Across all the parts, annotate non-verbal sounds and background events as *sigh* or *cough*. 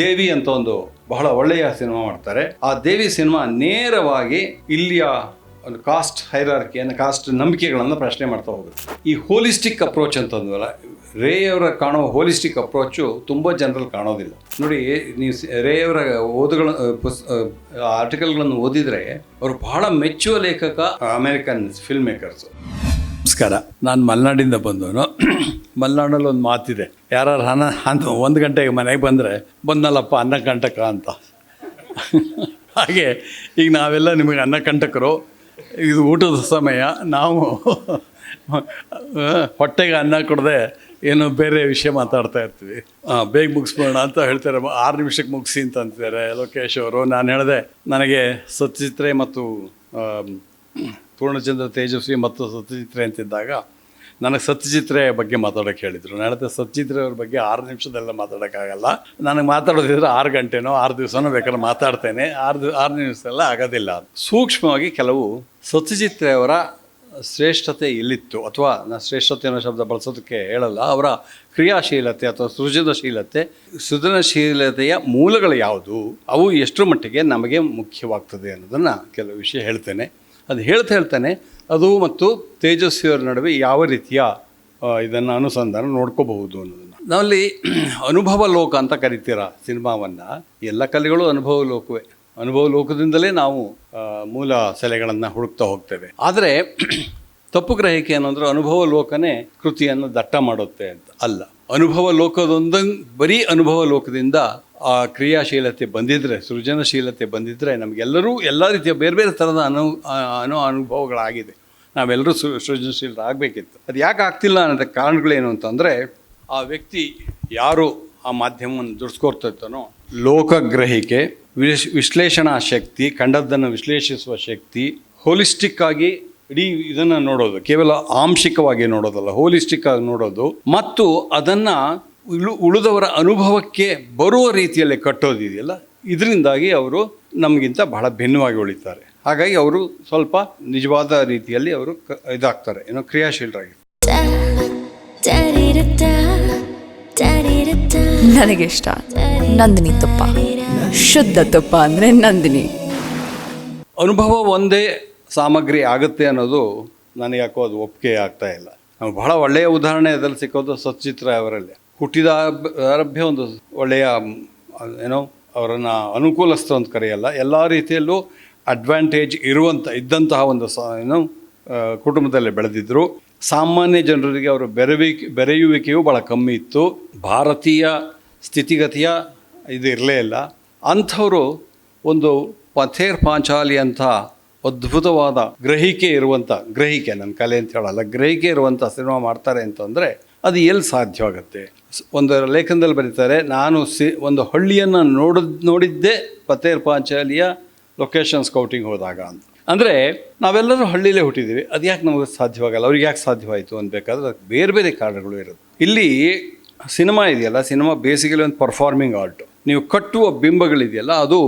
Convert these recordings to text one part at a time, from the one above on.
ದೇವಿ ಅಂತ ಒಂದು ಬಹಳ ಒಳ್ಳೆಯ ಸಿನಿಮಾ ಮಾಡ್ತಾರೆ. ಆ ದೇವಿ ಸಿನಿಮಾ ನೇರವಾಗಿ ಇಲ್ಲಿಯ ಒಂದು ಕಾಸ್ಟ್ ಹೈರಾರ್ಕಿಯನ್ನು, ಕಾಸ್ಟ್ ನಂಬಿಕೆಗಳನ್ನು ಪ್ರಶ್ನೆ ಮಾಡ್ತಾ ಹೋಗುತ್ತೆ. ಈ ಹೋಲಿಸ್ಟಿಕ್ ಅಪ್ರೋಚ್ ಅಂತ ಅಂದ್ವಲ್ಲ ರೇ ಅವರ ಕಾಣೋ ಹೋಲಿಸ್ಟಿಕ್ ಅಪ್ರೋಚು ತುಂಬ ಜನರಲ್ಲಿ ಕಾಣೋದಿಲ್ಲ. ನೋಡಿ, ನೀವು ರೇಯವರ ಓದುಗಳ ಪುಸ್ ಆರ್ಟಿಕಲ್ಗಳನ್ನು ಓದಿದರೆ, ಅವರು ಬಹಳ ಮೆಚ್ಚುವ ಲೇಖಕ ಅಮೇರಿಕನ್ ಫಿಲ್ಮ್ ಮೇಕರ್ಸು ನಮಸ್ಕಾರ. ನಾನು ಮಲೆನಾಡಿಂದ ಬಂದವನು. ಮಲೆನಾಡಲ್ಲಿ ಒಂದು ಮಾತಿದೆ. ಯಾರು ಅನ್ನ ಅಂತ ಒಂದು ಗಂಟೆಗೆ ಮನೆಗೆ ಬಂದರೆ ಬಂದಲ್ಲಪ್ಪ ಅನ್ನ ಕಂಟಕ ಅಂತ. ಹಾಗೆ, ಈಗ ನಾವೆಲ್ಲ ನಿಮಗೆ ಅನ್ನ ಕಂಟಕರು. ಇದು ಊಟದ ಸಮಯ. ನಾವು ಹೊಟ್ಟೆಗೆ ಅನ್ನ ಕೊಡದೆ ಏನೋ ಬೇರೆ ವಿಷಯ ಮಾತಾಡ್ತಾ ಇರ್ತೀವಿ. ಹಾಂ ಬೇಗ ಮುಗಿಸ್ಬೋಣ ಅಂತ ಹೇಳ್ತಾರೆ. ಆರು ನಿಮಿಷಕ್ಕೆ ಮುಗಿಸಿ ಅಂತ ಅಂತಿದ್ದಾರೆ ಲೋಕೇಶ್ ಅವರು. ನಾನು ಹೇಳಿದೆ, ನನಗೆ ಸಚಿತ್ರೆ ಮತ್ತು ಪೂರ್ಣಚಂದ್ರ ತೇಜಸ್ವಿ ಮತ್ತು ಸತ್ಯಚಿತ್ರೆ ಅಂತಿದ್ದಾಗ ನನಗೆ ಸತ್ಯಚಿತ್ರೆ ಬಗ್ಗೆ ಮಾತಾಡೋಕ್ಕೆ ಹೇಳಿದರು. ನಾನು ಸತ್ಯಚಿತ್ರೆ ಅವ್ರ ಬಗ್ಗೆ ಆರು ನಿಮಿಷದೆಲ್ಲ ಮಾತಾಡೋಕ್ಕಾಗಲ್ಲ. ನನಗೆ ಮಾತಾಡೋದಿದ್ರೆ ಆರು ಗಂಟೆನೋ ಆರು ದಿವಸನೋ ಬೇಕಾದ್ರೆ ಮಾತಾಡ್ತೇನೆ. ಆರು ದಿವ ಆರು ನಿಮಿಷದೆಲ್ಲ ಆಗೋದಿಲ್ಲ ಸೂಕ್ಷ್ಮವಾಗಿ ಕೆಲವು ಸತ್ಯಚಿತ್ರೆ ಅವರ ಶ್ರೇಷ್ಠತೆ ಇಲ್ಲಿತ್ತು ಅಥವಾ ನಾನು ಶ್ರೇಷ್ಠತೆ ಅನ್ನೋ ಶಬ್ದ ಬಳಸೋದಕ್ಕೆ ಹೇಳಲ್ಲ. ಅವರ ಕ್ರಿಯಾಶೀಲತೆ ಅಥವಾ ಸೃಜನಶೀಲತೆ, ಸೃಜನಶೀಲತೆಯ ಮೂಲಗಳು ಯಾವುದು? ಅವು ಎಷ್ಟರ ಮಟ್ಟಿಗೆ ನಮಗೆ ಮುಖ್ಯವಾಗ್ತದೆ ಅನ್ನೋದನ್ನು ಕೆಲವು ವಿಷಯ ಹೇಳ್ತೇನೆ. ಅದು ಹೇಳ್ತಾ ಹೇಳ್ತಾನೆ, ಅದು ಮತ್ತು ತೇಜಸ್ವಿಯವರ ನಡುವೆ ಯಾವ ರೀತಿಯ ಇದನ್ನು ಅನುಸಂಧಾನ ನೋಡ್ಕೋಬಹುದು ಅನ್ನೋದನ್ನು. ನಾವಲ್ಲಿ *clears throat* ಅನುಭವ ಲೋಕ ಅಂತ ಕರಿತೀರ ಸಿನಿಮಾವನ್ನು, ಎಲ್ಲ ಕಲೆಗಳು ಅನುಭವ ಲೋಕವೇ. ಅನುಭವ ಲೋಕದಿಂದಲೇ ನಾವು ಮೂಲ ಸೆಲೆಗಳನ್ನು ಹುಡುಕ್ತಾ ಹೋಗ್ತೇವೆ. ಆದರೆ *clears throat* ತಪ್ಪು ಗ್ರಹಿಕೆ ಏನಂದ್ರೆ ಅನುಭವ ಲೋಕನೇ ಕೃತಿಯನ್ನು ದಟ್ಟ ಮಾಡುತ್ತೆ ಅಂತ ಅಲ್ಲ. ಅನುಭವ ಲೋಕದೊಂದ, ಬರೀ ಅನುಭವ ಲೋಕದಿಂದ ಆ ಕ್ರಿಯಾಶೀಲತೆ ಬಂದಿದ್ದರೆ ಸೃಜನಶೀಲತೆ ಬಂದಿದ್ದರೆ ನಮಗೆಲ್ಲರೂ ಎಲ್ಲ ರೀತಿಯ ಬೇರೆ ಬೇರೆ ಥರದ ಅನು ಅನು ಅನುಭವಗಳಾಗಿದೆ. ನಾವೆಲ್ಲರೂ ಸೃ, ಸೃಜನಶೀಲರಾಗಬೇಕಿತ್ತು. ಅದು ಯಾಕೆ ಆಗ್ತಿಲ್ಲ ಅನ್ನೋದಕ್ಕೆ ಕಾರಣಗಳೇನು ಅಂತಂದರೆ, ಆ ವ್ಯಕ್ತಿ ಯಾರು ಆ ಮಾಧ್ಯಮವನ್ನು ದುಡ್ಸ್ಕೊಡ್ತಿರ್ತಾನೋ, ಲೋಕಗ್ರಹಿಕೆ, ವಿಶ್, ವಿಶ್ಲೇಷಣಾ ಶಕ್ತಿ, ಕಂಡದ್ದನ್ನು ವಿಶ್ಲೇಷಿಸುವ ಶಕ್ತಿ ಹೋಲಿಸ್ಟಿಕ್ ಆಗಿ ಇಡೀ ಇದನ್ನು ನೋಡೋದು, ಕೇವಲ ಆಂಶಿಕವಾಗಿ ನೋಡೋದಲ್ಲ ಹೋಲಿಸ್ಟಿಕ್ ಆಗಿ ನೋಡೋದು, ಮತ್ತು ಅದನ್ನು ಉಳು ಉಳಿದವರ ಅನುಭವಕ್ಕೆ ಬರುವ ರೀತಿಯಲ್ಲಿ ಕಟ್ಟೋದಿದೆಯಲ್ಲ ಇದರಿಂದಾಗಿ ಅವರು ನಮಗಿಂತ ಬಹಳ ಭಿನ್ನವಾಗಿ ಉಳಿತಾರೆ. ಹಾಗಾಗಿ ಅವರು ಸ್ವಲ್ಪ ನಿಜವಾದ ರೀತಿಯಲ್ಲಿ ಅವರು ಕ ಇದಾಗ್ತಾರೆ ಏನೋ ಕ್ರಿಯಾಶೀಲರಾಗಿ. ನನಗೆ ಇಷ್ಟ ನಂದಿನಿ ತುಪ್ಪ. ಶುದ್ಧ ತುಪ್ಪ ಅಂದರೆ ನಂದಿನಿ. ಅನುಭವ ಒಂದೇ ಸಾಮಗ್ರಿ ಆಗುತ್ತೆ ಅನ್ನೋದು ನನಗೆ ಯಾಕೋ ಅದು ಒಪ್ಪಿಗೆ ಆಗ್ತಾ ಇಲ್ಲ. ನಮ್ಗೆ ಬಹಳ ಒಳ್ಳೆಯ ಉದಾಹರಣೆ ಅದರಲ್ಲಿ ಸಿಕ್ಕೋದು ಸಚ್ಚಿತ್ರ ಅವರಲ್ಲಿ. ಹುಟ್ಟಿದ ಆರಭ- ಆರಭ್ಯ ಒಂದು ಒಳ್ಳೆಯ ಏನೋ ಅವರನ್ನು ಅನುಕೂಲಸ್ಥ ಅಂತ ಕರೆಯಲ್ಲ. ಎಲ್ಲ ರೀತಿಯಲ್ಲೂ ಅಡ್ವಾಂಟೇಜ್ ಇರುವಂಥ ಇದ್ದಂತಹ ಒಂದು ಸ ಏನೋ ಕುಟುಂಬದಲ್ಲಿ ಬೆಳೆದಿದ್ದರು ಸಾಮಾನ್ಯ ಜನರಿಗೆ ಅವರು ಬೆರವಿಕೆ, ಬೆರೆಯುವಿಕೆಯೂ ಭಾಳ ಕಮ್ಮಿ ಇತ್ತು. ಭಾರತೀಯ ಸ್ಥಿತಿಗತಿಯ ಇದು ಇರಲೇ ಇಲ್ಲ. ಅಂಥವರು ಒಂದು ಪಥೇರ್ ಪಾಂಚಾಲಿ ಅಂತ ಅದ್ಭುತವಾದ ಗ್ರಹಿಕೆ ಇರುವಂಥ ಗ್ರಹಿಕೆ ನನ್ನ ಕಲೆ ಅಂತ ಹೇಳಲ್ಲ, ಗ್ರಹಿಕೆ ಇರುವಂಥ ಸಿನಿಮಾ ಮಾಡ್ತಾರೆ ಅಂತಂದರೆ ಅದು ಎಲ್ಲಿ ಸಾಧ್ಯವಾಗುತ್ತೆ? ಒಂದು ಲೇಖನದಲ್ಲಿ ಬರೀತಾರೆ, ನಾನು ಸಿ, ಒಂದು ಹಳ್ಳಿಯನ್ನು ನೋಡ, ನೋಡಿದ್ದೇ ಪತೇರ್ ಪಾಂಚಾಲಿಯ ಲೊಕೇಶನ್ ಸ್ಕೌಟಿಂಗ್ ಹೋದಾಗ ಅಂತ. ಅಂದರೆ ನಾವೆಲ್ಲರೂ ಹಳ್ಳಿಲೇ ಹುಟ್ಟಿದ್ದೀವಿ ಅದು ಯಾಕೆ ನಮಗೆ ಸಾಧ್ಯವಾಗಲ್ಲ? ಅವ್ರಿಗೆ ಯಾಕೆ ಸಾಧ್ಯವಾಯಿತು ಅನ್ಬೇಕಾದ್ರೆ ಅದಕ್ಕೆ ಬೇರೆ ಬೇರೆ ಕಾರಣಗಳು ಇರೋದು ಇಲ್ಲಿ ಸಿನಿಮಾ ಇದೆಯಲ್ಲ, ಸಿನಿಮಾ ಬೇಸಿಕಲಿ ಒಂದು ಪರ್ಫಾರ್ಮಿಂಗ್ ಆರ್ಟ್ ನೀವು ಕಟ್ಟುವ ಬಿಂಬಗಳಿದೆಯಲ್ಲ, ಅದು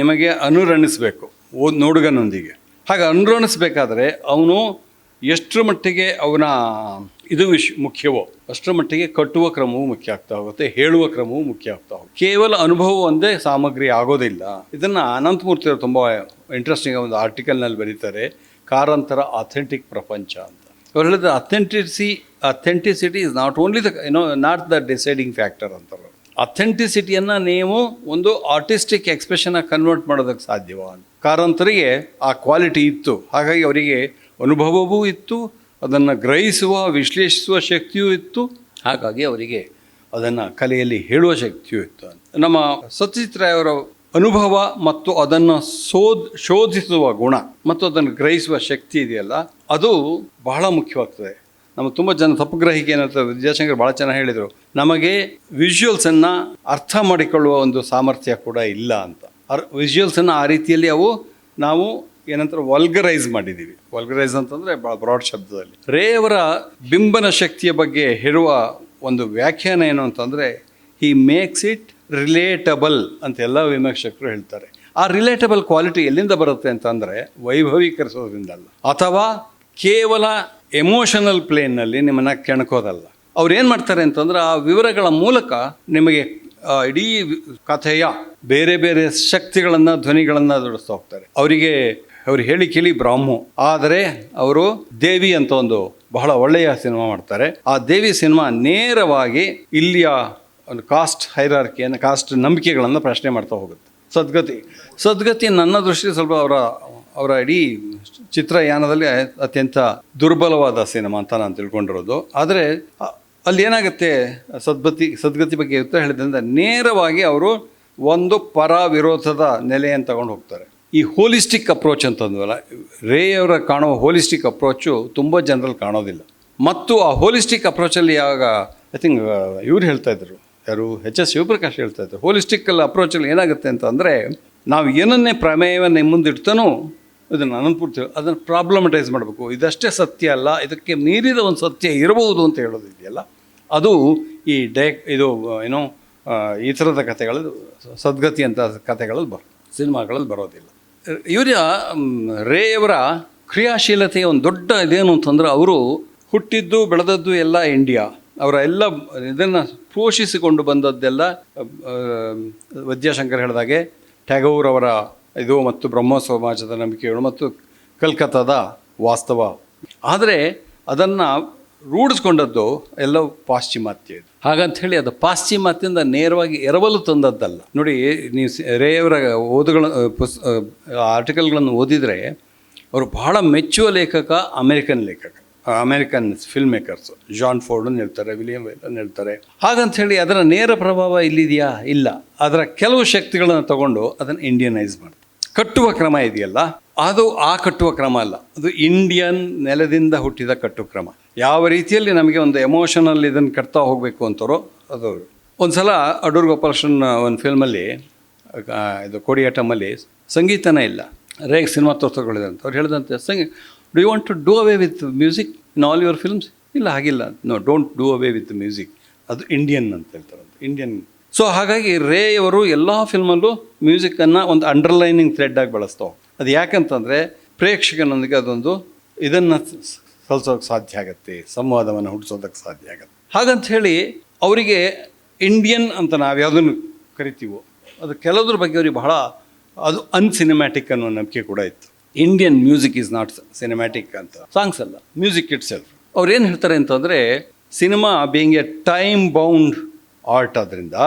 ನಿಮಗೆ ಅನುರಣಿಸಬೇಕು, ಓ, ನೋಡುಗನೊಂದಿಗೆ. ಹಾಗೆ ಅನುರಣಿಸ್ಬೇಕಾದ್ರೆ ಅವನು ಎಷ್ಟರ ಮಟ್ಟಿಗೆ ಅವನ ಇದು ವಿಶ್ ಮುಖ್ಯವೋ? ಅಷ್ಟರ ಮಟ್ಟಿಗೆ ಕಟ್ಟುವ ಕ್ರಮವೂ ಮುಖ್ಯ ಆಗ್ತಾ ಹೋಗುತ್ತೆ, ಹೇಳುವ ಕ್ರಮವೂ ಮುಖ್ಯ ಆಗ್ತಾ ಹೋಗುತ್ತೆ. ಕೇವಲ ಅನುಭವ ಒಂದೇ ಸಾಮಗ್ರಿ ಆಗೋದಿಲ್ಲ. ಇದನ್ನು ಅನಂತಮೂರ್ತಿ ಅವರು ತುಂಬ ಇಂಟ್ರೆಸ್ಟಿಂಗ್ ಒಂದು ಆರ್ಟಿಕಲ್ನಲ್ಲಿ ಬರೀತಾರೆ, ಕಾರಂತರ ಅಥೆಂಟಿಕ್ ಪ್ರಪಂಚ ಅಂತ. ಅವ್ರು ಹೇಳಿದ್ರೆ ಅಥೆಂಟಿಸಿ authenticity is not only the ಏನೋ ನಾಟ್ ದ ಡಿಸೈಡಿಂಗ್ ಫ್ಯಾಕ್ಟರ್ ಅಂತಾರೆ. ಅಥೆಂಟಿಸಿಟಿಯನ್ನು ನೀವು ಒಂದು ಆರ್ಟಿಸ್ಟಿಕ್ ಎಕ್ಸ್ಪ್ರೆಷನಾಗಿ ಕನ್ವರ್ಟ್ ಮಾಡೋದಕ್ಕೆ ಸಾಧ್ಯವ ಕಾರಂತರಿಗೆ ಆ ಕ್ವಾಲಿಟಿ ಇತ್ತು. ಹಾಗಾಗಿ ಅವರಿಗೆ ಅನುಭವವೂ ಇತ್ತು ಅದನ್ನು ಗ್ರಹಿಸುವ, ವಿಶ್ಲೇಷಿಸುವ ಶಕ್ತಿಯೂ ಇತ್ತು. ಹಾಗಾಗಿ ಅವರಿಗೆ ಅದನ್ನು ಕಲೆಯಲ್ಲಿ ಹೇಳುವ ಶಕ್ತಿಯೂ ಇತ್ತು. ನಮ್ಮ ಸತ್ಯಜಿತ್ ರಾಯವರ ಅನುಭವ ಮತ್ತು ಅದನ್ನು ಶೋಧ್ ಶೋಧಿಸುವ ಗುಣ ಮತ್ತು ಅದನ್ನು ಗ್ರಹಿಸುವ ಶಕ್ತಿ ಇದೆಯಲ್ಲ, ಅದು ಬಹಳ ಮುಖ್ಯವಾಗ್ತದೆ. ನಮ್ಮ ತುಂಬ ಜನ ತಪ್ಪು ಗ್ರಹಿಕೆ ಏನಂತ ವಿದ್ಯಾಶಂಕರ್ ಭಾಳ ಚೆನ್ನಾಗಿ ಹೇಳಿದರು, ನಮಗೆ ವಿಜುವಲ್ಸನ್ನು ಅರ್ಥ ಮಾಡಿಕೊಳ್ಳುವ ಒಂದು ಸಾಮರ್ಥ್ಯ ಕೂಡ ಇಲ್ಲ ಅಂತ. ಅರ್ ವಿಜುವಲ್ಸನ್ನು ಆ ರೀತಿಯಲ್ಲಿ ಅವು ನಾವು ಏನಂತಾರೆ ವಲ್ಗರೈಸ್ ಮಾಡಿದ್ದೀವಿ ವಲ್ಗರೈಸ್ ಅಂತಂದರೆ ಭಾಳ ಬ್ರಾಡ್ ಶಬ್ದದಲ್ಲಿ. ರೇ ಅವರ ಬಿಂಬನ ಶಕ್ತಿಯ ಬಗ್ಗೆ ಹೇಳುವ ಒಂದು ವ್ಯಾಖ್ಯಾನ ಏನು ಅಂತಂದರೆ ಹಿ ಮೇಕ್ಸ್ ಇಟ್ ರಿಲೇಟಬಲ್ ಅಂತ ಎಲ್ಲ ವಿಮರ್ಶಕರು ಹೇಳ್ತಾರೆ. ಆ ರಿಲೇಟಬಲ್ ಕ್ವಾಲಿಟಿ ಎಲ್ಲಿಂದ ಬರುತ್ತೆ ಅಂತಂದರೆ ವೈಭವೀಕರಿಸೋದ್ರಿಂದಲ್ಲ ಅಥವಾ ಕೇವಲ ಎಮೋಷನಲ್ ಪ್ಲೇನ್ನಲ್ಲಿ ನಿಮ್ಮನ್ನು ಕೆಣಕೋದಲ್ಲ. ಅವ್ರು ಏನು ಮಾಡ್ತಾರೆ ಅಂತಂದ್ರೆ, ಆ ವಿವರಗಳ ಮೂಲಕ ನಿಮಗೆ ಇಡೀ ಕಥೆಯ ಬೇರೆ ಬೇರೆ ಶಕ್ತಿಗಳನ್ನು, ಧ್ವನಿಗಳನ್ನು ದುಡಿಸ್ತಾ ಹೋಗ್ತಾರೆ. ಅವರಿಗೆ ಅವ್ರು ಹೇಳಿ ಕೇಳಿ ಬ್ರಾಹ್ಮು. ಆದರೆ ಅವರು ದೇವಿ ಅಂತ ಒಂದು ಬಹಳ ಒಳ್ಳೆಯ ಸಿನಿಮಾ ಮಾಡ್ತಾರೆ. ಆ ದೇವಿ ಸಿನಿಮಾ ನೇರವಾಗಿ ಇಲ್ಲಿಯ ಒಂದು ಕಾಸ್ಟ್ ಹೈರಾರ್ಕಿಯನ್ನು, ಕಾಸ್ಟ್ ನಂಬಿಕೆಗಳನ್ನು ಪ್ರಶ್ನೆ ಮಾಡ್ತಾ ಹೋಗುತ್ತೆ. ಸದ್ಗತಿ. ಸದ್ಗತಿ ನನ್ನ ದೃಷ್ಟಿ ಸ್ವಲ್ಪ ಅವರ ಅವರ ಇಡೀ ಚಿತ್ರಯಾನದಲ್ಲಿ ಅತ್ಯಂತ ದುರ್ಬಲವಾದ ಸಿನಿಮಾ ಅಂತ ನಾನು ತಿಳ್ಕೊಂಡಿರೋದು. ಆದರೆ ಅಲ್ಲಿ ಏನಾಗುತ್ತೆ? ಸದ್ಗತಿ ಸದ್ಗತಿ ಬಗ್ಗೆ ಉತ್ತರ ಹೇಳಿದ್ರಿಂದ ನೇರವಾಗಿ ಅವರು ಒಂದು ಪರ ವಿರೋಧದ ನೆಲೆಯನ್ನು ತಗೊಂಡು ಹೋಗ್ತಾರೆ. ಈ ಹೋಲಿಸ್ಟಿಕ್ ಅಪ್ರೋಚ್ ಅಂತಂದ್ವಲ್ಲ ರೇ ಅವರ ಕಾಣುವ ಹೋಲಿಸ್ಟಿಕ್ ಅಪ್ರೋಚು ತುಂಬ ಜನರಲ್ಲಿ ಕಾಣೋದಿಲ್ಲ. ಮತ್ತು ಆ ಹೋಲಿಸ್ಟಿಕ್ ಅಪ್ರೋಚಲ್ಲಿ ಯಾವಾಗ ಐ ಥಿಂಕ್ ಇವ್ರು ಹೇಳ್ತಾ ಇದ್ರು, ಯಾರು ಎಚ್ ಎಸ್ ಶಿವಪ್ರಕಾಶ್ ಹೇಳ್ತಾ ಇದ್ರು ಹೋಲಿಸ್ಟಿಕ್ಕಲ್ ಅಪ್ರೋಚಲ್ಲಿ ಏನಾಗುತ್ತೆ ಅಂತಂದರೆ, ನಾವು ಏನನ್ನೇ ಪ್ರಮೇಯವನ್ನು ಮುಂದಿಡ್ತಾನೋ ಇದನ್ನು ಅನಂತಪೂರ್ತಿ ಅದನ್ನು ಪ್ರಾಬ್ಲಮಟೈಸ್ ಮಾಡಬೇಕು. ಇದಷ್ಟೇ ಸತ್ಯ ಅಲ್ಲ, ಇದಕ್ಕೆ ಮೀರಿದ ಒಂದು ಸತ್ಯ ಇರಬಹುದು ಅಂತ ಹೇಳೋದಿದೆಯಲ್ಲ ಅದು ಈ ಡೈ, ಇದು, ಏನೋ ಈ ಥರದ ಕಥೆಗಳು ಸದ್ಗತಿ ಅಂತ ಕಥೆಗಳಲ್ಲಿ ಬರೋ, ಸಿನಿಮಾಗಳಲ್ಲಿ ಬರೋದಿಲ್ಲ. ಇವರ ರೇಯವರ ಕ್ರಿಯಾಶೀಲತೆಯ ಒಂದು ದೊಡ್ಡ ಇದೇನು ಅಂತಂದ್ರೆ ಅವರು ಹುಟ್ಟಿದ್ದು, ಬೆಳೆದದ್ದು ಎಲ್ಲ ಇಂಡಿಯಾ. ಅವರ ಎಲ್ಲ ಇದನ್ನು ಪೋಷಿಸಿಕೊಂಡು ಬಂದದ್ದೆಲ್ಲ ವಿದ್ಯಾಶಂಕರ್ ಹೇಳಿದಾಗೆ, ಟ್ಯಾಗೋರ್ ಅವರ ಇದು ಮತ್ತು ಬ್ರಹ್ಮ ಸಮಾಜದ ನಂಬಿಕೆಗಳು ಮತ್ತು ಕಲ್ಕತ್ತಾದ ವಾಸ್ತವ. ಆದರೆ ಅದನ್ನು ರೂಢಿಸ್ಕೊಂಡದ್ದು ಎಲ್ಲ ಪಾಶ್ಚಿಮಾತ್ಯ ಇದು. ಹಾಗಂತ ಹೇಳಿ ಅದು ಪಾಶ್ಚಿಮಾತ್ಯದಿಂದ ನೇರವಾಗಿ ಎರವಲು ತಂದದ್ದಲ್ಲ. ನೋಡಿ, ನೀವು ರೇಯವರ ಓದುಗಳ ಪುಸ್ ಆರ್ಟಿಕಲ್ಗಳನ್ನು ಓದಿದರೆ ಅವರು ಬಹಳ ಮೆಚ್ಚುವ ಲೇಖಕ ಅಮೇರಿಕನ್ ಲೇಖಕ, ಅಮೇರಿಕನ್ ಫಿಲ್ಮ್ ಮೇಕರ್ಸ್ ಜಾನ್ ಫೋರ್ಡನ್ ಹೇಳ್ತಾರೆ ವಿಲಿಯಂ ವೇಲನ್ ಹೇಳ್ತಾರೆ. ಹಾಗಂತ ಹೇಳಿ ಅದರ ನೇರ ಪ್ರಭಾವ ಇಲ್ಲಿದೆಯಾ? ಇಲ್ಲ. ಅದರ ಕೆಲವು ಶಕ್ತಿಗಳನ್ನು ತಗೊಂಡು ಅದನ್ನು ಇಂಡಿಯನೈಸ್ ಮಾಡ್ತಾರೆ. ಕಟ್ಟುವ ಕ್ರಮ ಇದೆಯಲ್ಲ? ಅದು ಆ ಕಟ್ಟುವ ಕ್ರಮ ಅಲ್ಲ. ಅದು ಇಂಡಿಯನ್ ನೆಲದಿಂದ ಹುಟ್ಟಿದ ಕಟ್ಟು ಕ್ರಮ. ಯಾವ ರೀತಿಯಲ್ಲಿ ನಮಗೆ ಒಂದು ಎಮೋಷನಲ್ ಇದನ್ನು ಕಟ್ತಾ ಹೋಗಬೇಕು ಅಂತಾರೋ ಅದು ಒಂದು ಸಲ ಅಡೂರ್ ಗೋಪಾಲಕೃಷ್ಣನ್ ಒಂದು ಫಿಲ್ಮಲ್ಲಿ ಇದು ಕೋಡಿಯಾಟಮಲ್ಲಿ ಸಂಗೀತನೇ ಇಲ್ಲ. ರೇಗ್ ಸಿನಿಮಾ ತೋರಿಸ್ಕೊಳ್ಳಿದೆ ಅಂತ ಅವ್ರು ಹೇಳಿದಂತೆ ಸಂಗೀತ do you want to do away with music in all your films ಇಲ್ಲ ಹಾಗಿಲ್ಲ. No don't do away with music ಅದು ಇಂಡಿಯನ್ ಅಂತ ಹೇಳ್ತಾರಂತೆ ಇಂಡಿಯನ್ ಸೊ ಹಾಗಾಗಿ ರೇ ಅವರು ಎಲ್ಲ ಫಿಲ್ಮಲ್ಲೂ ಮ್ಯೂಸಿಕನ್ನು ಒಂದು ಅಂಡರ್ಲೈನಿಂಗ್ ಥ್ರೆಡ್ ಆಗಿ ಬಳಸ್ತಾವೆ ಅದು ಯಾಕಂತಂದರೆ ಪ್ರೇಕ್ಷಕನೊಂದಿಗೆ ಅದೊಂದು ಇದನ್ನು ಸಲ್ಸೋಕೆ ಸಾಧ್ಯ ಆಗುತ್ತೆ, ಸಂವಾದವನ್ನು ಹುಟ್ಟಿಸೋದಕ್ಕೆ ಸಾಧ್ಯ ಆಗುತ್ತೆ. ಹಾಗಂತ ಹೇಳಿ ಅವರಿಗೆ ಇಂಡಿಯನ್ ಅಂತ ನಾವು ಯಾವುದನ್ನು ಕರಿತೀವೋ, ಅದು ಕೆಲವ್ರ ಬಗ್ಗೆ ಅವ್ರಿಗೆ ಬಹಳ ಅದು ಅನ್ಸಿನಿಮ್ಯಾಟಿಕ್ ಅನ್ನೋ ನಂಬಿಕೆ ಕೂಡ ಇತ್ತು. Indian music is not cinematic ಅಂತ ಸಾಂಗ್ಸ್ ಅಲ್ಲ ಮ್ಯೂಸಿಕ್ ಇಟ್ ಸೆಲ್ಫ್ ಅವ್ರು ಏನು ಹೇಳ್ತಾರೆ ಅಂತಂದರೆ cinema being a time bound art ಆದ್ದರಿಂದ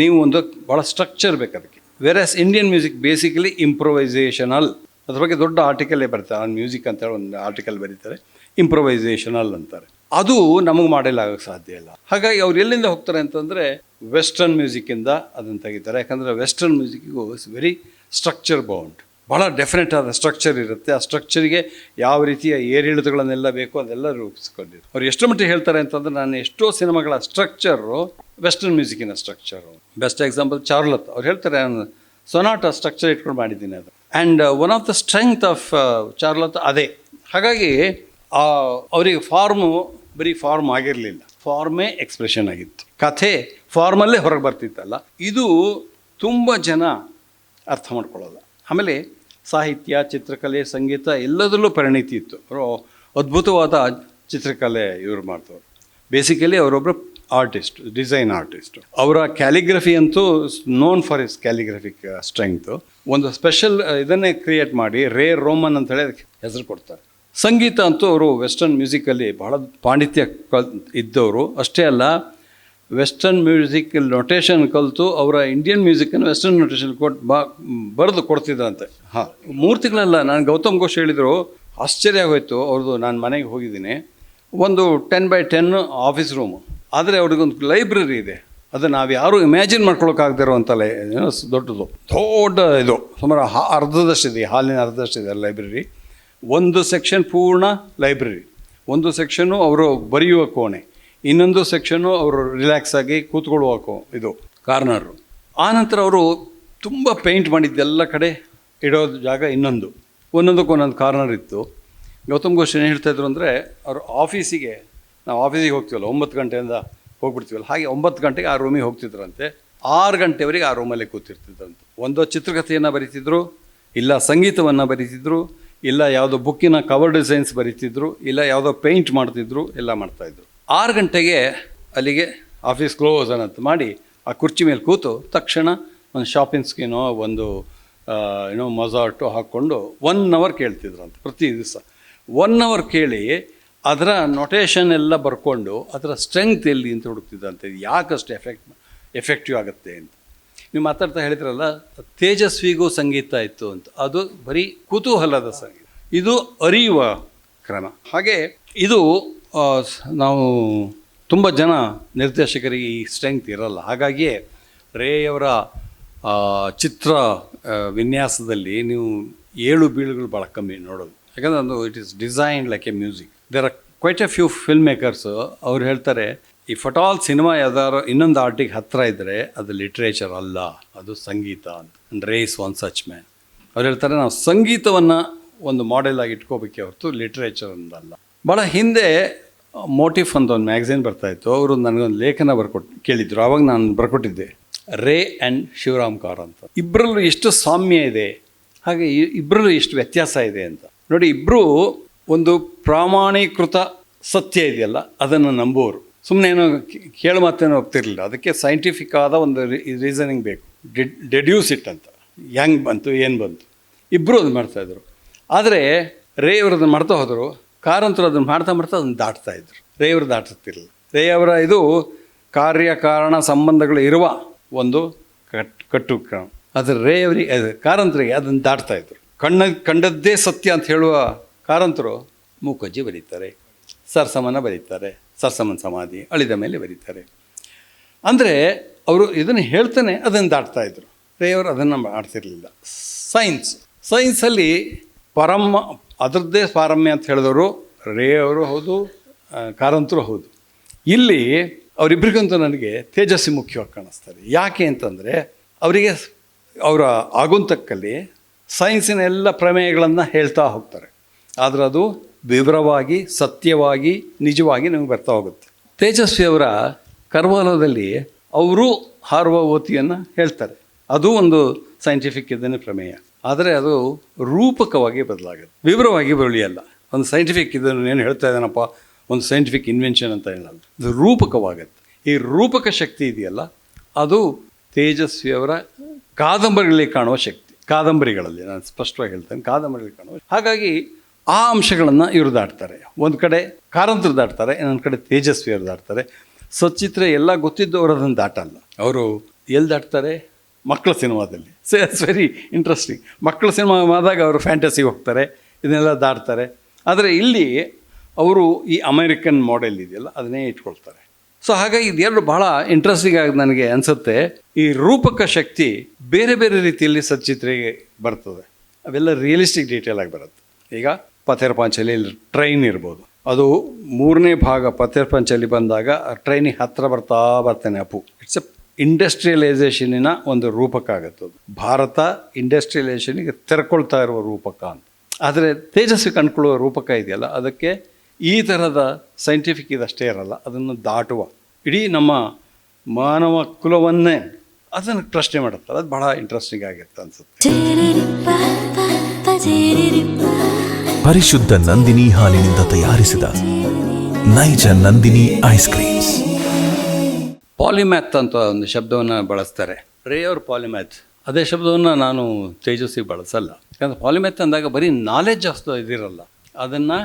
ನೀವು ಒಂದು ಭಾಳ ಸ್ಟ್ರಕ್ಚರ್ ಬೇಕು ಅದಕ್ಕೆ. Versus Indian music basically improvisational ಅದ್ರ ಬಗ್ಗೆ ದೊಡ್ಡ ಆರ್ಟಿಕಲೇ ಬರ್ತಾರೆ ಮ್ಯೂಸಿಕ್ ಮ್ಯೂಸಿಕ್ ಅಂತೇಳಿ ಒಂದು ಆರ್ಟಿಕಲ್ ಬರೀತಾರೆ. ಇಂಪ್ರೊವೈಸೇಷನಲ್ ಅಂತಾರೆ. ಅದು ನಮಗೆ ಮಾಡಲಾಗಕ್ಕೆ ಸಾಧ್ಯ ಇಲ್ಲ. ಹಾಗಾಗಿ ಅವ್ರು ಎಲ್ಲಿಂದ ಹೋಗ್ತಾರೆ ಅಂತಂದರೆ ವೆಸ್ಟರ್ನ್ ಮ್ಯೂಸಿಕ್ಕಿಂದ ಅದನ್ನು ತೆಗಿತಾರೆ. ಯಾಕಂದರೆ ವೆಸ್ಟರ್ನ್ ಮ್ಯೂಸಿಕ್ಕಿಗೂ ಇಸ್ ವೆರಿ ಸ್ಟ್ರಕ್ಚರ್ ಬೌಂಡ್ ಭಾಳ ಡೆಫಿನೆಟ್ ಆದ ಸ್ಟ್ರಕ್ಚರ್ ಇರುತ್ತೆ. ಆ ಸ್ಟ್ರಕ್ಚರಿಗೆ ಯಾವ ರೀತಿಯ ಏರಿಳಿತಗಳನ್ನೆಲ್ಲ ಬೇಕೋ ಅದೆಲ್ಲ ರೂಪಿಸ್ಕೊಂಡಿರು. ಅವ್ರು ಎಷ್ಟು ಮಟ್ಟಿಗೆ ಹೇಳ್ತಾರೆ ಅಂತಂದ್ರೆ ನಾನು ಎಷ್ಟೋ ಸಿನಿಮಾಗಳ ಸ್ಟ್ರಕ್ಚರು ವೆಸ್ಟರ್ನ್ ಮ್ಯೂಸಿಕಿನ ಸ್ಟ್ರಕ್ಚರು ಬೆಸ್ಟ್ ಎಕ್ಸಾಂಪಲ್ ಚಾರ್ಲತ್. ಅವ್ರು ಹೇಳ್ತಾರೆ, ನಾನು ಸೊನಾಟ ಸ್ಟ್ರಕ್ಚರ್ ಇಟ್ಕೊಂಡು ಮಾಡಿದ್ದೀನಿ ಅದು. And one of the strength of Charulata ಅದೇ. ಹಾಗಾಗಿ ಅವರಿಗೆ ಫಾರ್ಮು ಬರೀ ಫಾರ್ಮ್ ಆಗಿರಲಿಲ್ಲ. ಫಾರ್ಮೇ ಎಕ್ಸ್ಪ್ರೆಷನ್ ಆಗಿತ್ತು. ಕಥೆ ಫಾರ್ಮಲ್ಲೇ ಹೊರಗೆ ಬರ್ತಿತ್ತಲ್ಲ. ಇದು ತುಂಬ ಜನ ಅರ್ಥ ಮಾಡ್ಕೊಳ್ಳೋಲ್ಲ. ಆಮೇಲೆ ಸಾಹಿತ್ಯ, ಚಿತ್ರಕಲೆ, ಸಂಗೀತ ಎಲ್ಲದರಲ್ಲೂ ಪರಿಣಿತಿ ಇತ್ತು. ಅವರು ಅದ್ಭುತವಾದ ಚಿತ್ರಕಲೆ ಇವರು ಮಾಡ್ತವ್ರು. ಬೇಸಿಕಲಿ ಅವರೊಬ್ಬರು ಆರ್ಟಿಸ್ಟ್ ಡಿಸೈನ್ ಆರ್ಟಿಸ್ಟ್ ಅವರ ಕ್ಯಾಲಿಗ್ರಫಿ ಅಂತೂ known for is calligraphic strength ಒಂದು ಸ್ಪೆಷಲ್ ಇದನ್ನೇ ಕ್ರಿಯೇಟ್ ಮಾಡಿ ರೇ ರೋಮನ್ ಅಂತ ಹೇಳಿ ಅದಕ್ಕೆ ಹೆಸರು ಕೊಡ್ತಾರೆ. ಸಂಗೀತ ಅಂತೂ ಅವರು ವೆಸ್ಟರ್ನ್ ಮ್ಯೂಸಿಕಲ್ಲಿ ಬಹಳ ಪಾಂಡಿತ್ಯ ಕಲ್ ಇದ್ದವರು. ಅಷ್ಟೇ ಅಲ್ಲ ವೆಸ್ಟರ್ನ್ ಮ್ಯೂಸಿಕ್ ನೊಟೇಷನ್ ಕಲಿತು ಅವರ ಇಂಡಿಯನ್ ಮ್ಯೂಸಿಕನ್ನು ವೆಸ್ಟರ್ನ್ ನೊಟೇಷನ್ ಕೊಟ್ಟು ಬಾ ಬರೆದು ಕೊಡ್ತಿದ್ರಂತೆ. ಹಾಂ. ಮೂರ್ತಿಗಳೆಲ್ಲ ನಾನು ಗೌತಮ್ ಘೋಷ್ ಹೇಳಿದರು ಆಶ್ಚರ್ಯ ಆಗೋಯ್ತು ಅವ್ರದ್ದು ನಾನು ಮನೆಗೆ ಹೋಗಿದ್ದೀನಿ. ಒಂದು ten by ten office room. ಆದರೆ ಅವ್ರಿಗೊಂದು ಲೈಬ್ರರಿ ಇದೆ. ಅದು ನಾವು ಯಾರೂ ಇಮ್ಯಾಜಿನ್ ಮಾಡ್ಕೊಳಕ್ಕಾಗದೇ ಇರುವಂಥ ಲೈ ದೊಡ್ಡದು. ದೊಡ್ಡ ಇದು. ಸುಮಾರು ಹಾ ಅರ್ಧದಷ್ಟಿದೆ ಹಾಲಿನ ಅರ್ಧದಷ್ಟಿದೆ ಲೈಬ್ರರಿ. ಒಂದು ಸೆಕ್ಷನ್ ಪೂರ್ಣ ಲೈಬ್ರರಿ ಒಂದು ಸೆಕ್ಷನ್ನು ಅವರು ಬರೆಯುವ ಕೋಣೆ. ಇನ್ನೊಂದು ಸೆಕ್ಷನ್ನು ಅವರು ರಿಲ್ಯಾಕ್ಸ್ ಆಗಿ ಕೂತ್ಕೊಳ್ಳುವ ಕೋ, ಇದು ಕಾರ್ನರು ಆನಂತರ ಅವರು ತುಂಬ ಪೇಂಟ್ ಮಾಡಿದ್ದೆಲ್ಲ ಕಡೆ ಇಡೋ ಜಾಗ ಇನ್ನೊಂದು. ಒಂದೊಂದಕ್ಕೂ ಒಂದೊಂದು ಕಾರ್ನರ್ ಇತ್ತು. ಗೌತಮ್ ಘೋಷ್ ಏನು ಹೇಳ್ತಾಯಿದ್ರು ಅಂದರೆ, ಅವರು ಆಫೀಸಿಗೆ ನಾವು ಆಫೀಸಿಗೆ ಹೋಗ್ತೀವಲ್ಲ, ಒಂಬತ್ತು ಗಂಟೆಯಿಂದ ಹೋಗ್ಬಿಡ್ತೀವಲ್ಲ, ಹಾಗೆ ಒಂಬತ್ತು ಗಂಟೆಗೆ ಆ ರೂಮಿಗೆ ಹೋಗ್ತಿದ್ರಂತೆ. ಆರು ಗಂಟೆವರೆಗೆ ಆ ರೂಮಲ್ಲೇ ಕೂತಿರ್ತಿದ್ರಂತೆ. ಒಂದು ಚಿತ್ರಕಥೆಯನ್ನು ಬರೀತಿದ್ರು, ಇಲ್ಲ ಸಂಗೀತವನ್ನು ಬರೀತಿದ್ರು ಇಲ್ಲ ಯಾವುದೋ ಬುಕ್ಕಿನ ಕವರ್ ಡಿಸೈನ್ಸ್ ಬರೀತಿದ್ರು, ಇಲ್ಲ ಯಾವುದೋ ಪೇಂಟ್ ಮಾಡ್ತಿದ್ರು, ಎಲ್ಲ ಮಾಡ್ತಾಯಿದ್ರು ಆರು ಗಂಟೆಗೆ ಅಲ್ಲಿಗೆ ಆಫೀಸ್ ಕ್ಲೋಸ್ ಅನ್ನಂತ ಮಾಡಿ ಆ ಕುರ್ಚಿ ಮೇಲೆ ಕೂತು ತಕ್ಷಣ ಒಂದು ಶಾಪಿಂಗ್ ಸ್ಕೀನೋ ಒಂದು ಏನೋ ಮೊಸಾಟು ಹಾಕ್ಕೊಂಡು ಒನ್ ಅವರ್ ಕೇಳ್ತಿದ್ರು ಅಂತ ಪ್ರತಿ ದಿವಸ. ಒನ್ ಅವರ್ ಕೇಳಿ ಅದರ ನೊಟೇಷನ್ ಎಲ್ಲ ಬರ್ಕೊಂಡು ಅದರ ಸ್ಟ್ರೆಂಗ್ತ್ ಎಲ್ಲಿ ಅಂತ ಹುಡುಕ್ತಿದ್ದಂತೆ ಯಾಕಷ್ಟು ಎಫೆಕ್ಟ್ ಎಫೆಕ್ಟಿವ್ ಆಗುತ್ತೆ ಅಂತ. ನೀವು ಮಾತಾಡ್ತಾ ಹೇಳಿದ್ರಲ್ಲ, ತೇಜಸ್ವಿಗೂ ಸಂಗೀತ ಇತ್ತು ಅಂತ. ಅದು ಬರೀ ಕುತೂಹಲದ ಸಂಗೀತ. ಇದು ಅರಿಯುವ ಕ್ರಮ. ಹಾಗೆ ಇದು ನಾವು ತುಂಬ ಜನ ನಿರ್ದೇಶಕರಿಗೆ ಈ ಸ್ಟ್ರೆಂಗ್ತ್ ಇರಲ್ಲ. ಹಾಗಾಗಿಯೇ ರೇಯವರ ಚಿತ್ರ ವಿನ್ಯಾಸದಲ್ಲಿ ನೀವು ಏಳು ಬೀಳುಗಳು ಭಾಳ ಕಮ್ಮಿ ನೋಡೋದು. ಯಾಕಂದರೆ ಅದು it is design like a music there are quite a few film makers ಅವ್ರು ಹೇಳ್ತಾರೆ ಈ ಆಲ್ ಸಿನಿಮಾ ಯಾವ್ದಾದ್ರು ಇನ್ನೊಂದು ಆರ್ಟಿಗೆ ಹತ್ತಿರ ಇದ್ದರೆ ಅದು ಲಿಟ್ರೇಚರ್ ಅಲ್ಲ, ಅದು ಸಂಗೀತ ಅಂತ. ರೇಸ್ ಒನ್ ಸಚ್ ಮ್ಯಾನ್ ಅವ್ರು ಹೇಳ್ತಾರೆ, ನಾವು ಸಂಗೀತವನ್ನು ಒಂದು ಮಾಡೆಲ್ ಆಗಿ ಇಟ್ಕೋಬೇಕೆ ಹೊರತು ಲಿಟ್ರೇಚರ್ ಅಂದಲ್ಲ ಭಾಳ ಹಿಂದೆ ಮೋಟಿಫ್ ಅಂತ ಒಂದು ಮ್ಯಾಗ್ಝಿನ್ ಬರ್ತಾಯಿತ್ತು ಅವರು ನನಗೊಂದು ಲೇಖನ ಬರ್ಕೊಟ್ಟು ಕೇಳಿದ್ರು. ಆವಾಗ ನಾನು ಬರ್ಕೊಟ್ಟಿದ್ದೆ. ರೇ ಆ್ಯಂಡ್ ಶಿವರಾಮ್ ಕಾರ್ ಅಂತ. ಇಬ್ಬರಲ್ಲೂ ಎಷ್ಟು ಸಾಮ್ಯ ಇದೆ, ಹಾಗೆ ಇಬ್ಬರಲ್ಲೂ ಎಷ್ಟು ವ್ಯತ್ಯಾಸ ಇದೆ ಅಂತ. ನೋಡಿ ಇಬ್ಬರು ಒಂದು ಪ್ರಾಮಾಣೀಕೃತ ಸತ್ಯ ಇದೆಯಲ್ಲ, ಅದನ್ನು ನಂಬುವವರು. ಸುಮ್ಮನೆ ಏನು ಕೇಳು ಮಾತೇನೋ ಹೋಗ್ತಿರಲಿಲ್ಲ. ಅದಕ್ಕೆ ಸೈಂಟಿಫಿಕ್ ಆದ ಒಂದು ರೀಸನಿಂಗ್ ಬೇಕು. ಡೆಡ್ಯೂಸ್ ಇಟ್ ಅಂತ. ಹೆಂಗೆ ಬಂತು, ಏನು ಬಂತು. ಇಬ್ಬರು ಅದು ಮಾಡ್ತಾಯಿದ್ರು ಆದರೆ ರೇ ಅವರು ಅದನ್ನು ಮಾಡ್ತಾ ಹೋದರು ಕಾರಂತರು ಅದನ್ನು ಮಾಡ್ತಾ ಮಾಡ್ತಾ ಅದನ್ನು ದಾಟ್ತಾ ಇದ್ರು. ರೇ ಅವರು ದಾಟುತ್ತಿರಲಿಲ್ಲ ರೇ ಅವರ ಇದು ಕಾರ್ಯಕಾರಣ ಸಂಬಂಧಗಳು ಇರುವ ಒಂದು ಕಟ್ ಕಟ್ಟು ಕ್ರಮ ಆದರೆ ರೇ ಅವರಿಗೆ ಕಾರಂತರಿಗೆ ಅದನ್ನು ದಾಟ್ತಾ ಇದ್ರು. ಕಣ್ಣ, ಕಂಡದ್ದೇ ಸತ್ಯ ಅಂತ ಹೇಳುವ ಕಾರಂತರು ಮೂಕಜ್ಜಿ ಬರೀತಾರೆ, ಸರ್ಸಮನ ಬರೀತಾರೆ. ಸರ್ಸಮನ್ ಸಮಾಧಿ ಅಳಿದ ಮೇಲೆ ಬರೀತಾರೆ. ಅಂದರೆ ಅವರು ಇದನ್ನು ಹೇಳ್ತಾನೆ, ಅದನ್ನು ದಾಟ್ತಾ ರೇ ಅವರು ಅದನ್ನು ಆಡ್ತಿರಲಿಲ್ಲ. ಸೈನ್ಸ್ ಸೈನ್ಸಲ್ಲಿ ಪರಮ, ಅದರದ್ದೇ ಪಾರಮ್ಯ ಅಂತ ಹೇಳಿದವರು ರೇ ಅವರು ಹೌದು ಕಾರಂತರು ಹೌದು. ಇಲ್ಲಿ ಅವರಿಬ್ಬರಿಗಂತೂ ನನಗೆ ತೇಜಸ್ವಿ ಮುಖ್ಯವಾಗಿ ಕಾಣಿಸ್ತಾರೆ. ಯಾಕೆ ಅಂತಂದರೆ ಅವರಿಗೆ ಅವರ ಆಗುಂತಕ್ಕಲ್ಲಿ ಸೈನ್ಸಿನ ಎಲ್ಲ ಪ್ರಮೇಯಗಳನ್ನು ಹೇಳ್ತಾ ಹೋಗ್ತಾರೆ. ಆದರೆ ಅದು ವಿವರವಾಗಿ, ಸತ್ಯವಾಗಿ, ನಿಜವಾಗಿ ನಮಗೆ ಬರ್ತಾ ಹೋಗುತ್ತೆ. ತೇಜಸ್ವಿಯವರ ಕರ್ವಾಲೋದಲ್ಲಿ ಅವರು ಹಾರುವ ಓತಿಯನ್ನು ಹೇಳ್ತಾರೆ. ಅದು ಒಂದು ಸೈಂಟಿಫಿಕ್ ಇದನ್ನೇ ಪ್ರಮೇಯ. ಆದರೆ ಅದು ರೂಪಕವಾಗಿ ಬದಲಾಗುತ್ತೆ. ವಿವರವಾಗಿ ಬರಲಿಯಲ್ಲ. ಒಂದು ಸೈಂಟಿಫಿಕ್ ಇದನ್ನು ಏನು ಹೇಳ್ತಾ ಇದ್ದಾನಪ್ಪ? ಒಂದು ಸೈಂಟಿಫಿಕ್ ಇನ್ವೆನ್ಷನ್ ಅಂತ ಹೇಳಲ್ಲ ಅದು ರೂಪಕವಾಗತ್ತೆ. ಈ ರೂಪಕ ಶಕ್ತಿ ಇದೆಯಲ್ಲ, ಅದು ತೇಜಸ್ವಿಯವರ ಕಾದಂಬರಿಗಳಲ್ಲಿ ಕಾಣುವ ಶಕ್ತಿ. ಕಾದಂಬರಿಗಳಲ್ಲಿ, ನಾನು ಸ್ಪಷ್ಟವಾಗಿ ಹೇಳ್ತೇನೆ ಕಾದಂಬರಿಗಳಲ್ಲಿ ಕಾಣುವ ಹಾಗಾಗಿ ಆ ಅಂಶಗಳನ್ನು ಇವರು ದಾಟ್ತಾರೆ ಒಂದು ಕಡೆ ಕಾರಂತರು ದಾಟ್ತಾರೆ ಇನ್ನೊಂದು ಕಡೆ ತೇಜಸ್ವಿಯವರು ದಾಟ್ತಾರೆ ಸಚಿತ್ರ ಎಲ್ಲ ಗೊತ್ತಿದ್ದವರು ಅದನ್ನು ದಾಟಲ್ಲ. ಅವರು ಎಲ್ಲಿ ದಾಟ್ತಾರೆ? ಮಕ್ಕಳ ಸಿನಿಮಾದಲ್ಲಿ. ಸೊ ಇಟ್ಸ್ ವೆರಿ ಇಂಟ್ರೆಸ್ಟಿಂಗ್ ಮಕ್ಕಳ ಸಿನಿಮಾ ಆದಾಗ ಅವರು ಫ್ಯಾಂಟಸಿಗೆ ಹೋಗ್ತಾರೆ, ಇದನ್ನೆಲ್ಲ ದಾಟ್ತಾರೆ. ಆದರೆ ಇಲ್ಲಿ ಅವರು ಈ ಅಮೇರಿಕನ್ ಮಾಡೆಲ್ ಇದೆಯಲ್ಲ, ಅದನ್ನೇ ಇಟ್ಕೊಳ್ತಾರೆ. ಸೊ ಹಾಗಾಗಿ ಇದೆರಡು ಬಹಳ ಇಂಟ್ರೆಸ್ಟಿಂಗ್ ಆಗಿ ನನಗೆ ಅನಿಸುತ್ತೆ. ಈ ರೂಪಕ ಶಕ್ತಿ ಬೇರೆ ಬೇರೆ ರೀತಿಯಲ್ಲಿ ಸಚ್ಚಿತ್ರೆಗೆ ಬರ್ತದೆ. ಅವೆಲ್ಲ ರಿಯಲಿಸ್ಟಿಕ್ ಡೀಟೇಲ್ ಆಗಿ ಬರುತ್ತೆ. ಈಗ ಪಥೇರ್ ಪಾಂಚಲಿ ಟ್ರೈನ್ ಇರ್ಬೋದು. ಅದು ಮೂರನೇ ಭಾಗ ಪಥೇರ್ ಪಾಂಚಲಿ ಬಂದಾಗ ಟ್ರೈನಿಗೆ ಹತ್ತಿರ ಬರ್ತಾ ಬರ್ತಾನೆ ಅಪು ಇಟ್ಸ್ ಅ ಇಂಡಸ್ಟ್ರಿಯಲೈಸೇಷನಿನ ಒಂದು ರೂಪಕ ಆಗುತ್ತೆ ಅದು. ಭಾರತ ಇಂಡಸ್ಟ್ರಿಯಲೈಸೇಷನಿಗೆ ತೆರ್ಕೊಳ್ತಾ ಇರುವ ರೂಪಕ ಅಂತ. ಆದರೆ ತೇಜಸ್ವಿ ಕಂಡುಕೊಳ್ಳುವ ರೂಪಕ ಇದೆಯಲ್ಲ, ಅದಕ್ಕೆ ಈ ಥರದ ಸೈಂಟಿಫಿಕ್ ಇದಷ್ಟೇ ಇರಲ್ಲ, ಅದನ್ನು ದಾಟುವ. ಇಡೀ ನಮ್ಮ ಮಾನವ ಕುಲವನ್ನೇ ಅದನ್ನು ಪ್ರಶ್ನೆ ಮಾಡುತ್ತಲ್ಲ ಅದು ಬಹಳ ಇಂಟ್ರೆಸ್ಟಿಂಗ್ ಆಗಿರುತ್ತೆ ಅನ್ಸುತ್ತೆ. ಪರಿಶುದ್ಧ ನಂದಿನಿ ಹಾಲಿನಿಂದ ತಯಾರಿಸಿದ ನೈಜ ನಂದಿನಿ ಐಸ್ ಕ್ರೀಮ್ಸ್. ಪಾಲಿಮ್ಯಾಥ್ ಅಂತ ಒಂದು ಶಬ್ದವನ್ನು ಬಳಸ್ತಾರೆ. ರೇ ಅವ್ರ ಪಾಲಿಮ್ಯಾತ್ ಅದೇ ಶಬ್ದವನ್ನು ನಾನು ತೇಜಸ್ವಿ ಬಳಸಲ್ಲ. ಯಾಕಂದ್ರೆ ಪಾಲಿಮ್ಯಾಥ್ ಅಂದಾಗ ಬರೀ ನಾಲೆಜ್ ಅಷ್ಟು ಇದಿರಲ್ಲ. ಅದನ್ನು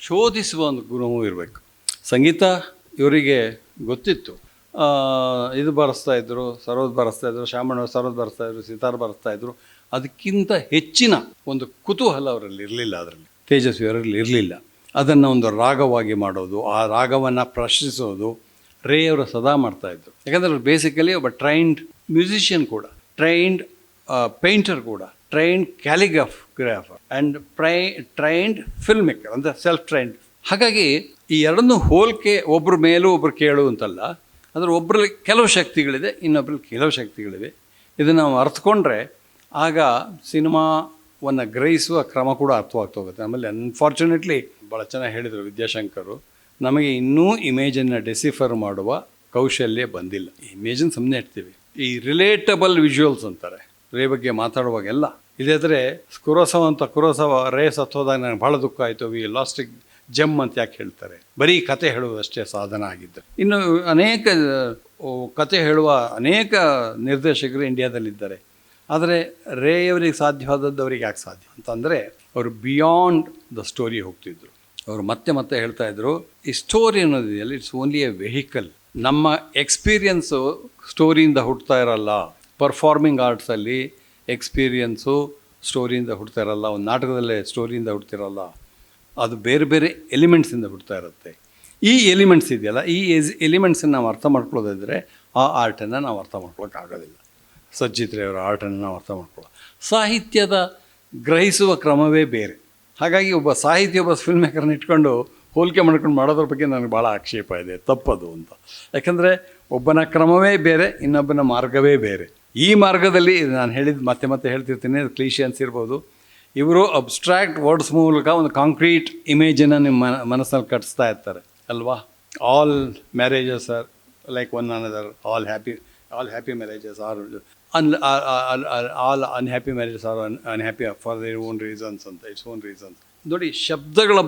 ಶೋಧಿಸುವ ಒಂದು ಗುಣವೂ ಇರಬೇಕು. ಸಂಗೀತ ಇವರಿಗೆ ಗೊತ್ತಿತ್ತು. ಇದು ಬರೆಸ್ತಾ ಇದ್ದರು ಸರೋದ್ ಬರೆಸ್ತಾ ಇದ್ರು ಶಾಮಣ್ಣ ಸರೋದ್ ಬರೆಸ್ತಾ ಇದ್ರು, ಸಿತಾರ್ ಬರೆಸ್ತಾ ಇದ್ರು. ಅದಕ್ಕಿಂತ ಹೆಚ್ಚಿನ ಒಂದು ಕುತೂಹಲ ಅವರಲ್ಲಿ ಇರಲಿಲ್ಲ ಅದರಲ್ಲಿ. ತೇಜಸ್ವಿ ಅವರಲ್ಲಿ ಇರಲಿಲ್ಲ. ಅದನ್ನು ಒಂದು ರಾಗವಾಗಿ ಮಾಡೋದು, ಆ ರಾಗವನ್ನು ಪ್ರಶ್ನಿಸೋದು ರೇ ಅವರು ಸದಾ ಮಾಡ್ತಾಯಿದ್ರು ಯಾಕಂದರೆ ಅವರು ಬೇಸಿಕಲಿ ಒಬ್ಬ ಟ್ರೈನ್ಡ್ ಮ್ಯೂಸಿಷಿಯನ್ ಕೂಡ ಟ್ರೈನ್ಡ್ ಪೇಂಟರ್ ಕೂಡ trained calligrapher and try trained film maker ಅಂದರೆ ಸೆಲ್ಫ್ ಟ್ರೈನ್ಡ್ ಹಾಗಾಗಿ ಈ ಎರಡನ್ನೂ ಹೋಲಿಕೆ ಒಬ್ಬರ ಮೇಲೂ ಒಬ್ಬರು ಕೇಳು ಅಂತಲ್ಲ, ಅಂದರೆ ಒಬ್ಬರಲ್ಲಿ ಕೆಲವು ಶಕ್ತಿಗಳಿದೆ ಇನ್ನೊಬ್ಬರಲ್ಲಿ ಕೆಲವು ಶಕ್ತಿಗಳಿವೆ. ಇದನ್ನು ನಾವು ಅರ್ಥಕೊಂಡ್ರೆ ಆಗ ಸಿನಿಮಾವನ್ನು ಗ್ರಹಿಸುವ ಕ್ರಮ ಕೂಡ ಅರ್ಥವಾಗ್ತಾ ಹೋಗುತ್ತೆ ಆಮೇಲೆ ಅನ್ಫಾರ್ಚುನೇಟ್ಲಿ ಭಾಳ ಚೆನ್ನಾಗಿ ಹೇಳಿದರು ವಿದ್ಯಾಶಂಕರು, ನಮಗೆ ಇನ್ನೂ ಇಮೇಜನ್ನು ಡೆಸಿಫರ್ ಮಾಡುವ ಕೌಶಲ್ಯ ಬಂದಿಲ್ಲ. ಇಮೇಜನ್ನು ಸುಮ್ಮನೆ ಇಡ್ತೀವಿ. ಈ ರಿಲೇಟಬಲ್ ವಿಜುವಲ್ಸ್ ಅಂತಾರೆ ರೇ ಬಗ್ಗೆ ಮಾತಾಡುವಾಗೆಲ್ಲ. ಇದಾದರೆ ಕುರೋಸವ ಅಂತ ಕುರೋಸವ ರೇ ಸತ್ತೋದಾಗ ನನಗೆ ಭಾಳ ದುಃಖ ಆಯಿತು. ವಿ ಲಾಸ್ಟಿಕ್ ಜಮ್ ಅಂತ ಯಾಕೆ ಹೇಳ್ತಾರೆ? ಬರೀ ಕತೆ ಹೇಳುವುದಷ್ಟೇ ಸಾಧನ ಆಗಿದ್ದು. ಇನ್ನು ಅನೇಕ ಕತೆ ಹೇಳುವ ಅನೇಕ ನಿರ್ದೇಶಕರು ಇಂಡಿಯಾದಲ್ಲಿದ್ದಾರೆ ಆದರೆ ರೇಯವರಿಗೆ ಸಾಧ್ಯವಾದದ್ದು ಅವರಿಗೆ ಯಾಕೆ ಸಾಧ್ಯ? ಅಂತಂದರೆ ಅವರು ಬಿಯಾಂಡ್ ದ ಸ್ಟೋರಿ ಹೋಗ್ತಿದ್ರು. ಅವರು ಮತ್ತೆ ಮತ್ತೆ ಹೇಳ್ತಾ ಇದ್ರು, ಈ ಸ್ಟೋರಿ ಅನ್ನೋದಿದೆಯಲ್ಲ ಇಟ್ಸ್ ಓನ್ಲಿ ಎ ವೆಹಿಕಲ್ ನಮ್ಮ ಎಕ್ಸ್ಪೀರಿಯನ್ಸು ಸ್ಟೋರಿಯಿಂದ ಹುಟ್ತಾ ಇರಲ್ಲ. ಪರ್ಫಾರ್ಮಿಂಗ್ ಆರ್ಟ್ಸಲ್ಲಿ ಎಕ್ಸ್ಪೀರಿಯನ್ಸು ಸ್ಟೋರಿಯಿಂದ ಹುಡ್ತಾ ಇರಲ್ಲ. ಒಂದು ನಾಟಕದಲ್ಲೇ ಸ್ಟೋರಿಯಿಂದ ಹುಡ್ತಿರಲ್ಲ ಅದು ಬೇರೆ ಬೇರೆ ಎಲಿಮೆಂಟ್ಸಿಂದ ಹುಡ್ತಾ ಇರುತ್ತೆ. ಈ ಎಲಿಮೆಂಟ್ಸ್ ಇದೆಯಲ್ಲ, ಈ ಎಲಿಮೆಂಟ್ಸನ್ನು ನಾವು ಅರ್ಥ ಮಾಡ್ಕೊಳ್ಳೋದಿದ್ರೆ ಆ ಆರ್ಟನ್ನು ನಾವು ಅರ್ಥ ಮಾಡ್ಕೊಳ್ಳೋಕ್ಕಾಗೋದಿಲ್ಲ ಸಜ್ಜಿತ್ರೆಯವರ ಆರ್ಟನ್ನು ನಾವು ಅರ್ಥ ಮಾಡ್ಕೊಳ್ಳೋ ಸಾಹಿತ್ಯದ ಗ್ರಹಿಸುವ ಕ್ರಮವೇ ಬೇರೆ. ಹಾಗಾಗಿ ಒಬ್ಬ ಸಾಹಿತ್ಯ, ಒಬ್ಬ ಫಿಲ್ಮ್ ಮೇಕರ್ನ ಇಟ್ಕೊಂಡು ಹೋಲಿಕೆ ಮಾಡ್ಕೊಂಡು ಮಾಡೋದ್ರ ಬಗ್ಗೆ ನನಗೆ ಭಾಳ ಆಕ್ಷೇಪ ಇದೆ. ತಪ್ಪದು ಅಂತ. ಯಾಕಂದರೆ ಒಬ್ಬನ ಕ್ರಮವೇ ಬೇರೆ, ಇನ್ನೊಬ್ಬನ ಮಾರ್ಗವೇ ಬೇರೆ. ಈ ಮಾರ್ಗದಲ್ಲಿ ನಾನು ಹೇಳಿದ ಮತ್ತೆ ಮತ್ತೆ ಹೇಳ್ತಿರ್ತೀನಿ, ಅದು ಅನ್ಸಿರ್ಬೋದು. ಇವರು ಅಬ್ಸ್ಟ್ರಾಕ್ಟ್ ವರ್ಡ್ಸ್ ಮೂಲಕ ಒಂದು ಕಾಂಕ್ರೀಟ್ ಇಮೇಜನ್ನು ನಿಮ್ಮ ಮನ, ಮನಸ್ಸಲ್ಲಿ ಕಟ್ಟಿಸ್ತಾ ಇರ್ತಾರೆ. ಅಲ್ವಾ? All marriages are like one another all happy all happy marriages are un all unhappy marriages are unhappy for their own reasons ಅಂತ ಇಟ್ಸ್ ಓನ್ ರೀಸನ್ಸ್ ನೋಡಿ, ಶಬ್ದಗಳ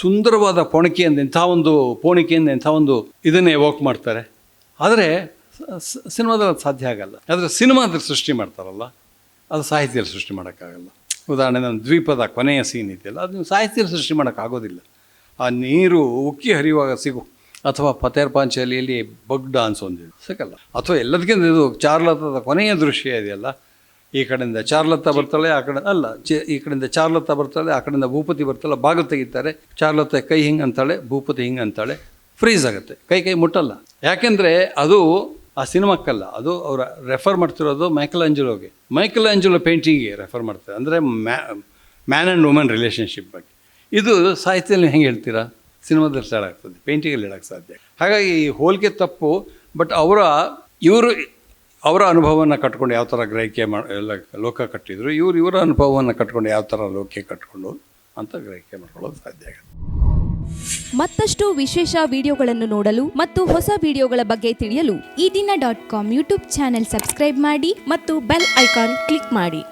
ಸುಂದರವಾದ ಪೋಣಿಕೆಯಿಂದ ಇಂಥ ಒಂದು ಪೋಣಿಕೆಯಿಂದ ಇಂಥ ಒಂದು ಇದನ್ನೇ ಎವೋಕ್ ಮಾಡ್ತಾರೆ. ಆದರೆ ಸಿನಿಮಾದಲ್ಲಿ ಸಾಧ್ಯ ಆಗಲ್ಲ. ಆದರೆ ಸಿನಿಮಾದಲ್ಲಿ ಸೃಷ್ಟಿ ಮಾಡ್ತಾರಲ್ಲ, ಅದು ಸಾಹಿತ್ಯದಲ್ಲಿ ಸೃಷ್ಟಿ ಮಾಡೋಕ್ಕಾಗಲ್ಲ. ಉದಾಹರಣೆ ನನ್ನ ದ್ವೀಪದ ಕೊನೆಯ ಸೀನ್ ಇದೆಯಲ್ಲ, ಅದು ನೀವು ಸಾಹಿತ್ಯದಲ್ಲಿ ಸೃಷ್ಟಿ ಮಾಡೋಕ್ಕಾಗೋದಿಲ್ಲ. ಆ ನೀರು ಉಕ್ಕಿ ಹರಿಯುವಾಗ ಸಿಗು ಅಥವಾ ಪತೇರ್ ಪಾಂಚಾಲಿಯಲ್ಲಿ ಬಗ್ ಡಾನ್ಸ್ ಒಂದಿದೆ. ಸಿಕ್ಕಲ್ಲ ಅಥವಾ ಎಲ್ಲದಕ್ಕಿಂತ ಇದು ಚಾರ್ಲತದ ಕೊನೆಯ ದೃಶ್ಯ ಇದೆಯಲ್ಲ? ಈ ಕಡೆಯಿಂದ ಚಾರ್ಲತ್ತ ಬರ್ತಾಳೆ, ಆ ಕಡೆ ಅಲ್ಲ, ಚೆ, ಈ ಕಡೆಯಿಂದ ಚಾರ್ಲತ್ತ ಬರ್ತಾಳೆ, ಆ ಕಡೆಯಿಂದ ಭೂಪತಿ ಬರ್ತಾಳೆ, ಬಾಗಿಲು ತೆಗಿತಾರೆ. ಚಾರ್ಲತ್ತ ಕೈ ಹಿಂಗೆ ಅಂತಾಳೆ, ಭೂಪತಿ ಹಿಂಗೆ ಅಂತಾಳೆ. ಫ್ರೀಸ್ ಆಗುತ್ತೆ. ಕೈ ಕೈ ಮುಟ್ಟಲ್ಲ. ಯಾಕೆಂದರೆ ಅದು ಆ ಸಿನಿಮಾಕ್ಕಲ್ಲ, ಅದು ಅವರ ರೆಫರ್ ಮಾಡ್ತಿರೋದು ಮೈಕಲ್ ಆಂಜಲೋಗೆ ಮೈಕಲ್ ಆಂಜಲೋ ಪೇಂಟಿಂಗ್ಗೆ ರೆಫರ್ ಮಾಡ್ತಾರೆ. ಅಂದರೆ ಮ್ಯಾ, ಮ್ಯಾನ್ ಆ್ಯಂಡ್ ವುಮೆನ್ ರಿಲೇಷನ್ಶಿಪ್ ಬಗ್ಗೆ. ಇದು ಸಾಹಿತ್ಯದಲ್ಲಿ ಹೆಂಗೆ ಹೇಳ್ತೀರಾ? ಸಿನಿಮಾದಲ್ಲಿ ಸ್ಟಾರ್ಟ್ ಆಗ್ತದೆ ಪೇಂಟಿಂಗಲ್ಲಿ ಹೇಳೋಕ್ಕೆ ಸಾಧ್ಯ. ಹಾಗಾಗಿ ಈ ಹೋಲಿಕೆ ತಪ್ಪು ಬಟ್ ಅವರ, ಇವರು, ಅವರ ಅನುಭವವನ್ನು ಕಟ್ಕೊಂಡು ಯಾವ ಥರ ಗ್ರಹಿಕೆ ಮಾ, ಎಲ್ಲ ಲೋಕ ಕಟ್ಟಿದ್ರು, ಇವರು ಇವರ ಅನುಭವವನ್ನು ಕಟ್ಕೊಂಡು ಯಾವ ಥರ ಲೋಕೆ ಕಟ್ಕೊಂಡು ಅಂತ ಗ್ರಹಿಕೆ ಮಾಡ್ಕೊಳ್ಳೋದು ಸಾಧ್ಯ ಆಗುತ್ತೆ. ಮತ್ತಷ್ಟು ವಿಶೇಷ ವಿಡಿಯೋಗಳನ್ನು ನೋಡಲು ಮತ್ತು ಹೊಸ ವಿಡಿಯೋಗಳ ಬಗ್ಗೆ ತಿಳಿಯಲು ಈ ದಿನ dot com YouTube channel subscribe ಮಾಡಿ ಮತ್ತು ಬೆಲ್ ಐಕಾನ್ ಕ್ಲಿಕ್ ಮಾಡಿ.